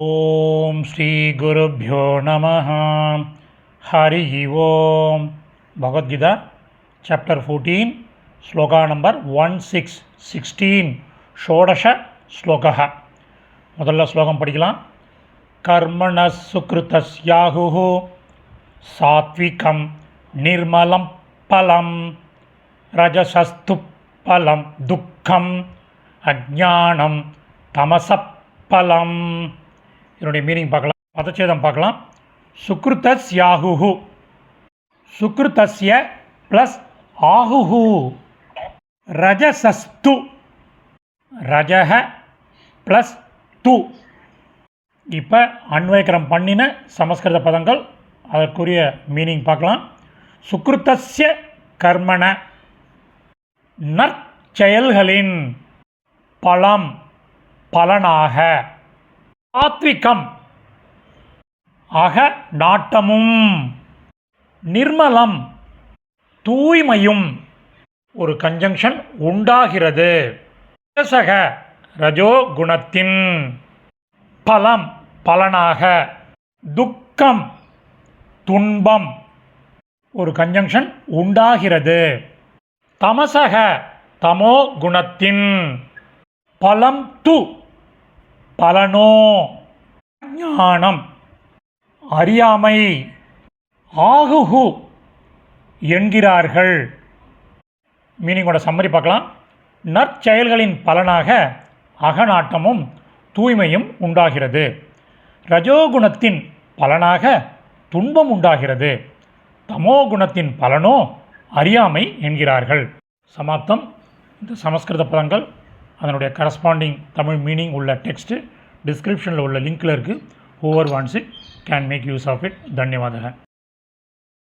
ஓம் ஸ்ரீ குருப்பியோ நம Hari Om. Bhagavad Gita chapter fourteen shloka number one six sixteen ஷோடஷ shloka முதல்ல ஸ்லோகம் படிக்கலாம். கர்மண சுக்ருத்தாகு சாத்விகம் நிர்மலம் பலம் ரஜசஸ்து பலம் துக்கம் அஜானம் தமசப்பலம் இதனுடைய மீனிங் பார்க்கலாம். பதச்சேதம் பார்க்கலாம். சுக்ருதஸ் யாகுஹு சுக்ருதஸ்ய ப்ளஸ் ஆகுஹு. ரஜசஸ்து. ரஜக ப்ளஸ் து. இப்போ அன்வயக்கரம் பண்ணின சமஸ்கிருத பதங்கள் அதற்குரிய மீனிங் பார்க்கலாம். சுக்ருதஸ்ய கர்மண நற்செயல்களின் பலம் பலனாக. சாத்விகம் அக நாட்டமும் நிர்மலம் தூய்மையும் ஒரு கன்ஜங்ஷன் உண்டாகிறது. ரசக ரஜோ குணத்தின் பலம் பலனாக துக்கம் துன்பம் ஒரு கன்ஜங்ஷன் உண்டாகிறது. தமசக தமோ குணத்தின் பலம் து பலனோ? ஞானம். அறியாமை. ஆகுஹு என்கிறார்கள். மீனிங்கோட சம்மரி பார்க்கலாம். நற்செயல்களின் பலனாக அகநாட்டமும் தூய்மையும் உண்டாகிறது. ரஜோகுணத்தின் பலனாக துன்பம் உண்டாகிறது. தமோகுணத்தின் பலனோ அறியாமை என்கிறார்கள். சமாப்தம். இந்த சமஸ்கிருத பதங்கள் அதனுடைய கரஸ்பாண்டிங் தமிழ் மீனிங் உள்ள டெக்ஸ்ட்டு டிஸ்கிரிப்ஷனில் உள்ள லிங்க்கில் இருக்குது whoever wants it can make use of it தன்யவாதக.